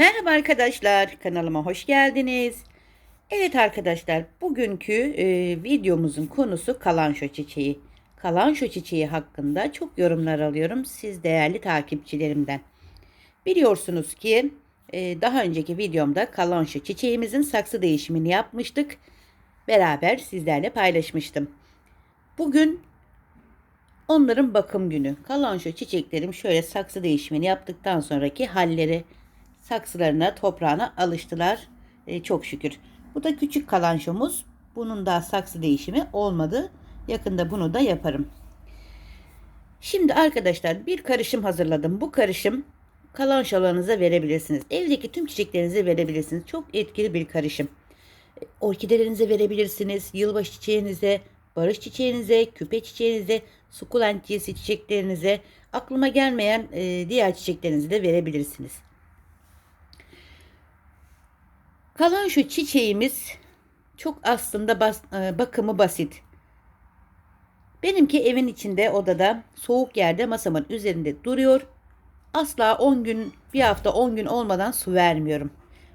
Merhaba arkadaşlar, kanalıma hoş geldiniz. Evet arkadaşlar, bugünkü e, videomuzun konusu kalanşo çiçeği. Kalanşo çiçeği hakkında çok yorumlar alıyorum siz değerli takipçilerimden. Biliyorsunuz ki e, daha önceki videomda kalanşo çiçeğimizin saksı değişimini yapmıştık. Beraber sizlerle paylaşmıştım. Bugün onların bakım günü. Kalanşo çiçeklerim şöyle saksı değişimini yaptıktan sonraki halleri saksılarına, toprağına alıştılar. E, çok şükür. Bu da küçük kalanşomuz. Bunun da saksı değişimi olmadı. Yakında bunu da yaparım. Şimdi arkadaşlar bir karışım hazırladım. Bu karışım kalanşolarınıza verebilirsiniz. Evdeki tüm çiçeklerinize verebilirsiniz. Çok etkili bir karışım. Orkidelerinize verebilirsiniz. Yılbaşı çiçeğinize, barış çiçeğinize, küpe çiçeğinize, sukulent cinsi çiçeklerinize, aklıma gelmeyen e, diğer çiçeklerinize de verebilirsiniz. Kalan şu çiçeğimiz çok aslında bas, e, bakımı basit. Benimki evin içinde odada soğuk yerde masamın üzerinde duruyor. Asla 10 gün bir hafta 10 gün olmadan su vermiyorum.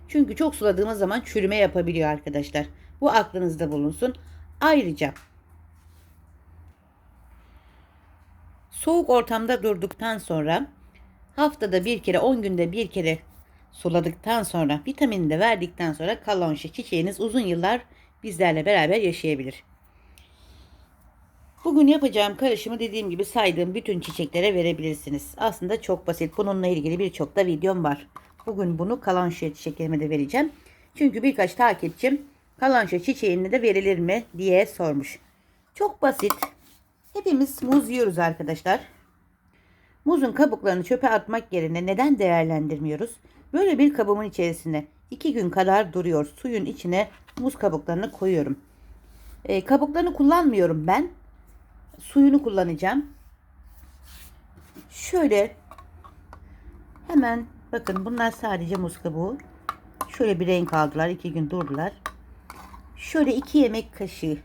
Çünkü çok suladığımız zaman çürüme yapabiliyor arkadaşlar. Bu aklınızda bulunsun. Ayrıca soğuk ortamda durduktan sonra haftada bir kere 10 günde bir kere suladıktan sonra vitamini de verdikten sonra kalonşa çiçeğiniz uzun yıllar bizlerle beraber yaşayabilir. Bugün yapacağım karışımı dediğim gibi saydığım bütün çiçeklere verebilirsiniz. Aslında çok basit. Bununla ilgili birçok da videom var. Bugün bunu kalanşa çiçeklerime de vereceğim. Çünkü birkaç takipçim kalanşa çiçeğine de verilir mi diye sormuş. Çok basit. Hepimiz muz yiyoruz arkadaşlar. Muzun kabuklarını çöpe atmak yerine neden değerlendirmiyoruz? Böyle bir kabımın içerisine iki gün kadar duruyor. Suyun içine muz kabuklarını koyuyorum. E, kabuklarını kullanmıyorum ben. Suyunu kullanacağım. Şöyle hemen bakın bunlar sadece muz kabuğu. Şöyle bir renk aldılar. iki gün durdular. Şöyle iki yemek kaşığı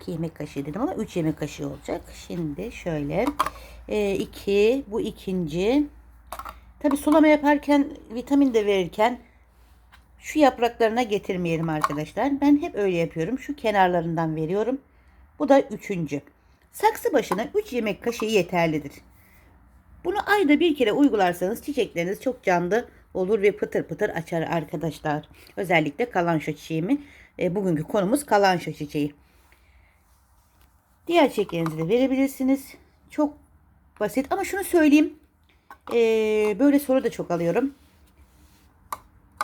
2 yemek kaşığı dedim ama 3 yemek kaşığı olacak. Şimdi şöyle 2 e, bu ikinci. Tabi sulama yaparken vitamin de verirken şu yapraklarına getirmeyelim arkadaşlar. Ben hep öyle yapıyorum. Şu kenarlarından veriyorum. Bu da üçüncü. Saksı başına 3 yemek kaşığı yeterlidir. Bunu ayda bir kere uygularsanız çiçekleriniz çok canlı olur ve pıtır pıtır açar arkadaşlar. Özellikle kalanşo çiçeğimi. E, bugünkü konumuz kalanşo çiçeği. Diğer çiçeklerinizi de verebilirsiniz. Çok basit ama şunu söyleyeyim. Ee, böyle soru da çok alıyorum.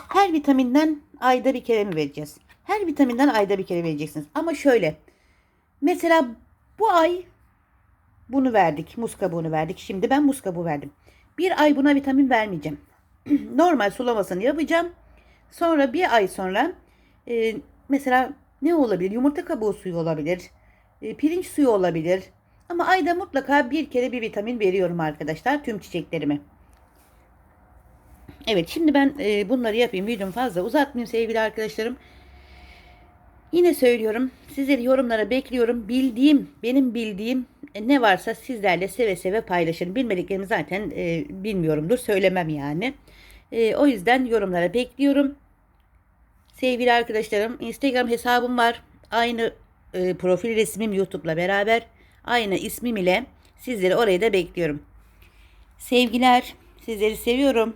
Her vitaminden ayda bir kere mi vereceğiz? Her vitaminden ayda bir kere vereceksiniz. Ama şöyle. Mesela bu ay bunu verdik. Muz kabuğunu verdik. Şimdi ben muz kabuğu verdim. Bir ay buna vitamin vermeyeceğim. Normal sulamasını yapacağım. Sonra bir ay sonra e, mesela ne olabilir? Yumurta kabuğu suyu olabilir e, pirinç suyu olabilir. Ama ayda mutlaka bir kere bir vitamin veriyorum arkadaşlar tüm çiçeklerime. Evet şimdi ben e, bunları yapayım. Videomu fazla uzatmayayım sevgili arkadaşlarım. Yine söylüyorum. Sizleri yorumlara bekliyorum. Bildiğim, benim bildiğim e, ne varsa sizlerle seve seve paylaşın. Bilmediklerimi zaten e, bilmiyorumdur. Söylemem yani. E, o yüzden yorumlara bekliyorum. Sevgili arkadaşlarım Instagram hesabım var. Aynı e, profil resmim YouTube'la beraber aynı ismim ile sizleri oraya da bekliyorum. Sevgiler, sizleri seviyorum.